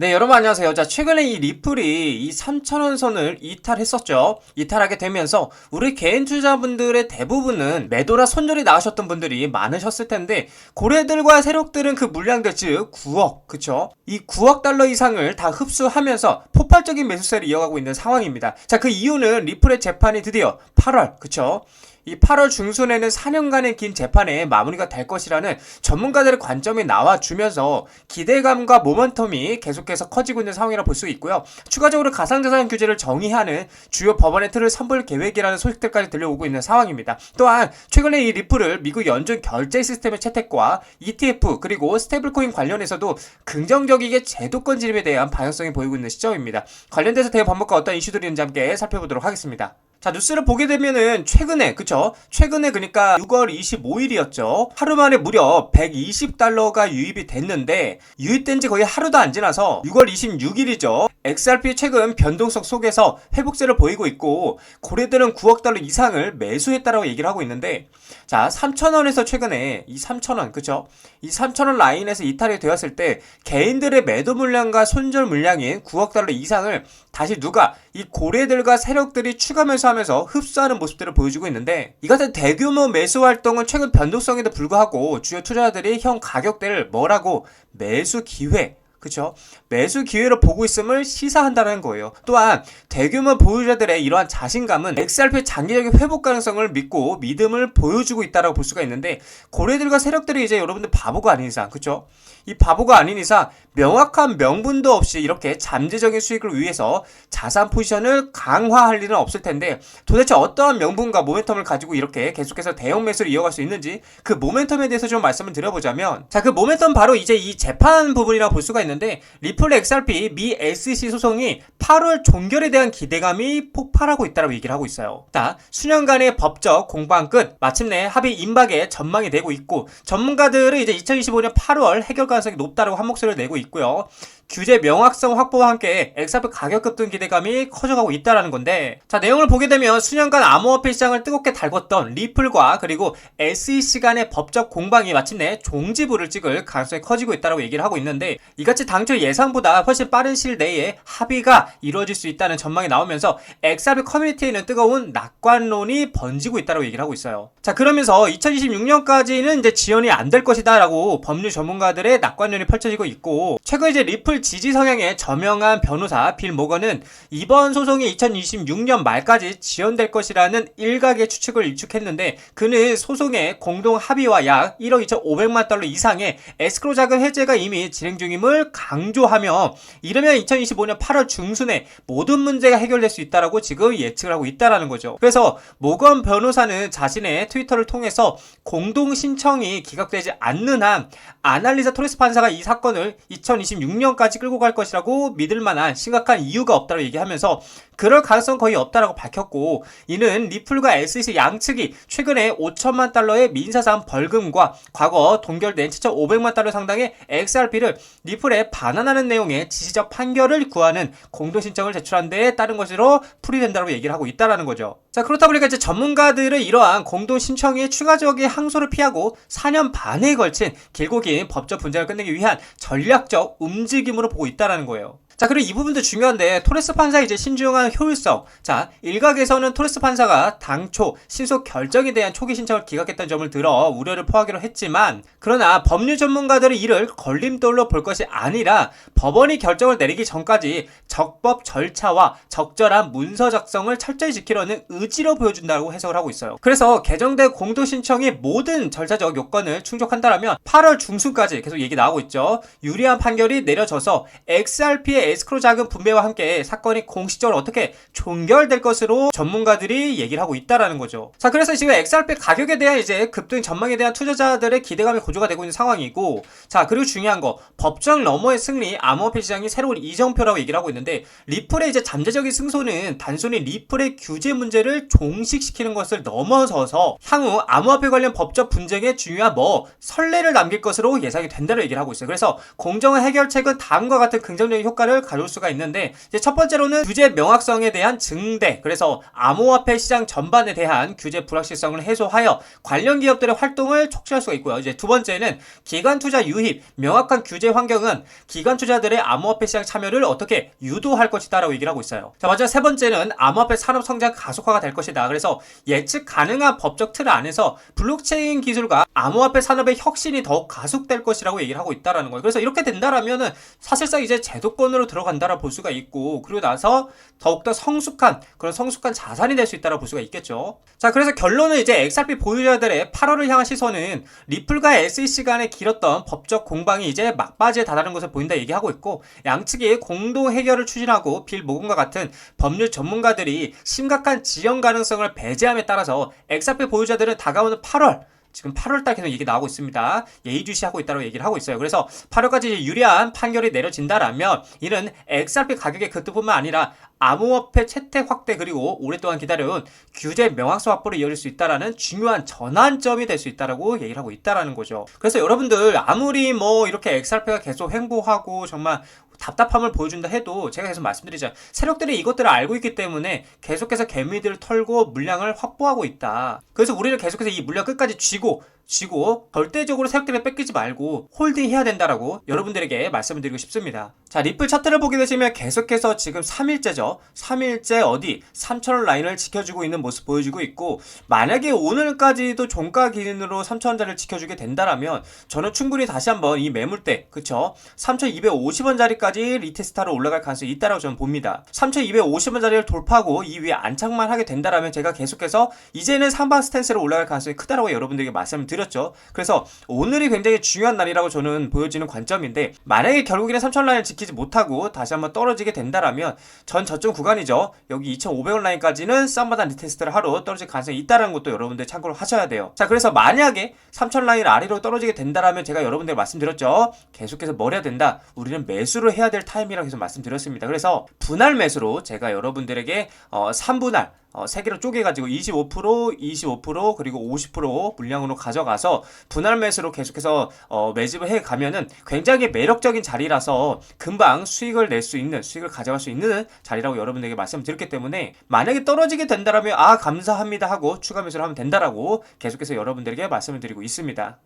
네, 여러분 안녕하세요. 자, 최근에 이 리플이 이 3,000원 선을 이탈했었죠. 이탈하게 되면서 우리 개인 투자분들의 대부분은 매도나 손절이 나오셨던 분들이 많으셨을 텐데 고래들과 세력들은 그 물량들 즉 9억, 그쵸? 이 9억 달러 이상을 다 흡수하면서 폭발적인 매수세를 이어가고 있는 상황입니다. 자, 그 이유는 리플의 재판이 드디어 8월, 그쵸? 이 8월 중순에는 4년간의 긴 재판에 마무리가 될 것이라는 전문가들의 관점이 나와주면서 기대감과 모멘텀이 계속해서 커지고 있는 상황이라 볼 수 있고요. 추가적으로 가상자산 규제를 정의하는 주요 법안의 틀을 선보일 계획이라는 소식들까지 들려오고 있는 상황입니다. 또한 최근에 이 리플을 미국 연준 결제 시스템의 채택과 ETF 그리고 스테이블코인 관련해서도 긍정적이게 제도권 진입에 대한 방향성이 보이고 있는 시점입니다. 관련돼서 대반복과 어떤 이슈들이 있는지 함께 살펴보도록 하겠습니다. 자 뉴스를 보게 되면은 최근에 그쵸? 최근에 그러니까 6월 25일이었죠. 하루 만에 무려 120달러가 유입이 됐는데 유입된 지 거의 하루도 안 지나서 6월 26일이죠. XRP 최근 변동성 속에서 회복세를 보이고 있고 고래들은 9억 달러 이상을 매수했다라고 얘기를 하고 있는데 자 3천원에서 최근에 이 3천원 그쵸? 이 3천원 라인에서 이탈이 되었을 때 개인들의 매도 물량과 손절 물량인 9억 달러 이상을 다시 누가 이 고래들과 세력들이 추가 매 수하면서 흡수하는 모습들을 보여주고 있는데 이 같은 대규모 매수 활동은 최근 변동성에도 불구하고 주요 투자자들이 형 가격대를 뭐라고 매수 기회 그쵸? 매수 기회로 보고 있음을 시사한다는 거예요. 또한 대규모 보유자들의 이러한 자신감은 XRP 장기적인 회복 가능성을 믿고 믿음을 보여주고 있다고 볼 수가 있는데 고래들과 세력들이 이제 여러분들 바보가 아닌 이상, 그쵸? 이 바보가 아닌 이상 명확한 명분도 없이 이렇게 잠재적인 수익을 위해서 자산 포지션을 강화할 일은 없을 텐데 도대체 어떠한 명분과 모멘텀을 가지고 이렇게 계속해서 대형 매수를 이어갈 수 있는지 그 모멘텀에 대해서 좀 말씀을 드려보자면 자 그 모멘텀 바로 이제 이 재판 부분이라고 볼 수가 있는 데 리플 XRP 미 SEC 소송이 8월 종결에 대한 기대감이 폭발하고 있다고 얘기를 하고 있어요. 자 수년간의 법적 공방 끝 마침내 합의 임박에 전망이 되고 있고 전문가들은 이제 2025년 8월 해결 가능성이 높다고 한 목소리를 내고 있고요. 규제 명확성 확보와 함께 엑사프 가격 급 등 기대감이 커져가고 있다라는 건데 자 내용을 보게 되면 수년간 암호화폐 시장을 뜨겁게 달궜던 리플과 그리고 SEC 간의 법적 공방이 마침내 종지부를 찍을 가능성이 커지고 있다고 얘기를 하고 있는데 이같이 당초 예상보다 훨씬 빠른 시일 내에 합의가 이루어질 수 있다는 전망이 나오면서 엑사프 커뮤니티에는 뜨거운 낙관론이 번지고 있다고 얘기를 하고 있어요. 자 그러면서 2026년까지는 이제 지연이 안 될 것이다라고 법률 전문가들의 낙관론이 펼쳐지고 있고 최근 이제 리플 지지 성향의 저명한 변호사 빌 모건은 이번 소송이 2026년 말까지 지연될 것이라는 일각의 추측을 일축했는데 그는 소송의 공동 합의와 약 1억 2,500만 달러 이상의 에스크로 자금 해제가 이미 진행 중임을 강조하며 이르면 2025년 8월 중순에 모든 문제가 해결될 수 있다라고 지금 예측을 하고 있다라는 거죠. 그래서 모건 변호사는 자신의 트위터를 통해서 공동 신청이 기각되지 않는 한 아날리자 토레스 판사가 이 사건을 2026년 끌고 갈 것이라고 믿을 만한 심각한 이유가 없다고 얘기하면서 그럴 가능성 거의 없다라고 밝혔고 이는 리플과 SEC 양측이 최근에 5천만 달러의 민사상 벌금과 과거 동결된 7,500만 달러 상당의 XRP를 리플에 반환하는 내용의 지시적 판결을 구하는 공동 신청을 제출한 데에 따른 것으로 풀이된다고 얘기를 하고 있다라는 거죠. 자 그렇다 보니까 이제 전문가들은 이러한 공동 신청의 추가적인 항소를 피하고 4년 반에 걸친 길고 긴 법적 분쟁을 끝내기 위한 전략적 움직임으로 보고 있다라는 거예요. 자, 그리고 이 부분도 중요한데, 토레스 판사의 이제 신중한 효율성. 자, 일각에서는 토레스 판사가 당초 신속 결정에 대한 초기 신청을 기각했다는 점을 들어 우려를 포하기로 했지만, 그러나 법률 전문가들은 이를 걸림돌로 볼 것이 아니라 법원이 결정을 내리기 전까지 적법 절차와 적절한 문서 작성을 철저히 지키려는 의지로 보여준다고 해석을 하고 있어요. 그래서 개정된 공도 신청이 모든 절차적 요건을 충족한다라면 8월 중순까지 계속 얘기 나오고 있죠. 유리한 판결이 내려져서 XRP의 에스크로 자금 분배와 함께 사건이 공식적으로 어떻게 종결될 것으로 전문가들이 얘기를 하고 있다라는 거죠. 자, 그래서 지금 XRP 가격에 대한 이제 급등 전망에 대한 투자자들의 기대감이 고조가 되고 있는 상황이고, 자, 그리고 중요한 거 법정 너머의 승리, 암호화폐 시장이 새로운 이정표라고 얘기를 하고 있는데 리플의 이제 잠재적인 승소는 단순히 리플의 규제 문제를 종식시키는 것을 넘어서서 향후 암호화폐 관련 법적 분쟁에 중요한 뭐 선례를 남길 것으로 예상이 된다고 얘기를 하고 있어요. 그래서 공정한 해결책은 다음과 같은 긍정적인 효과를 혜택을 가져올 수가 있는데 첫 번째로는 규제 명확성에 대한 증대 그래서 암호화폐 시장 전반에 대한 규제 불확실성을 해소하여 관련 기업들의 활동을 촉진할 수가 있고요. 이제 두 번째는 기관 투자 유입 명확한 규제 환경은 기관 투자들의 암호화폐 시장 참여를 어떻게 유도할 것이다라고 얘기를 하고 있어요. 자, 마지막 세 번째는 암호화폐 산업 성장 가속화가 될 것이다. 그래서 예측 가능한 법적 틀 안에서 블록체인 기술과 암호화폐 산업의 혁신이 더욱 가속될 것이라고 얘기를 하고 있다라는 거예요. 그래서 이렇게 된다라면은 사실상 이제 제도권으로 들어간다라 볼 수가 있고 그리고 나서 더욱더 성숙한 그런 성숙한 자산이 될 수 있다라 볼 수가 있겠죠. 자, 그래서 결론은 이제 XRP 보유자들의 8월을 향한 시선은 리플과 SEC 간의 길었던 법적 공방이 이제 막바지에 다다른 것을 보인다 얘기하고 있고 양측이 공동 해결을 추진하고 빌 모건과 같은 법률 전문가들이 심각한 지연 가능성을 배제함에 따라서 XRP 보유자들은 다가오는 8월 지금 8월달 계속 얘기 나오고 있습니다. 예의주시하고 있다고 얘기를 하고 있어요. 그래서 8월까지 유리한 판결이 내려진다라면 이는 XRP 가격의 급등뿐만 아니라 암호화폐 채택 확대 그리고 오랫동안 기다려온 규제 명확성 확보로 이어질 수 있다라는 중요한 전환점이 될 수 있다라고 얘기를 하고 있다라는 거죠. 그래서 여러분들 아무리 뭐 이렇게 XRP가 계속 횡보하고 정말 답답함을 보여준다 해도 제가 계속 말씀드리죠. 세력들이 이것들을 알고 있기 때문에 계속해서 개미들을 털고 물량을 확보하고 있다. 그래서 우리는 계속해서 이 물량 끝까지 쥐고 쥐고 절대적으로 세력들을 뺏기지 말고 홀딩해야 된다라고 여러분들에게 말씀을 드리고 싶습니다. 자, 리플 차트를 보게 되시면 계속해서 지금 3일째죠. 3일째 어디 3천원 라인을 지켜주고 있는 모습 보여주고 있고 만약에 오늘까지도 종가 기준으로 3천원짜리를 지켜주게 된다라면 저는 충분히 다시 한번 이 매물대 그쵸 3,250원짜리까지 리테스타로 올라갈 가능성이 있다라고 저는 봅니다. 3,250원짜리를 돌파하고 이 위에 안착만 하게 된다라면 제가 계속해서 이제는 상방 스탠스로 올라갈 가능성이 크다라고 여러분들에게 말씀을 드 렸죠. 그래서 오늘이 굉장히 중요한 날이라고 저는 보여지는 관점인데 만약에 결국에는 3천 라인을 지키지 못하고 다시 한번 떨어지게 된다라면 전 저점 구간이죠. 여기 2,500원 라인까지는 쌈바단 리테스트를 하러 떨어질 가능성이 있다는 것도 여러분들 참고를 하셔야 돼요. 자, 그래서 만약에 3천 라인 아래로 떨어지게 된다라면 제가 여러분들 말씀드렸죠. 계속해서 뭘 해야 된다. 우리는 매수를 해야 될 타임이라고 계속 말씀드렸습니다. 그래서 분할 매수로 제가 여러분들에게 어, 3분할 어, 세 개로 쪼개가지고 25%, 25% 그리고 50% 물량으로 가져 가서 분할 매수로 계속해서 어, 매집을 해 가면은 굉장히 매력적인 자리라서 금방 수익을 낼 수 있는 수익을 가져갈 수 있는 자리라고 여러분에게 말씀드렸기 때문에 만약에 떨어지게 된다라면 아 감사합니다 하고 추가 매수를 하면 된다라고 계속해서 여러분들에게 말씀을 드리고 있습니다.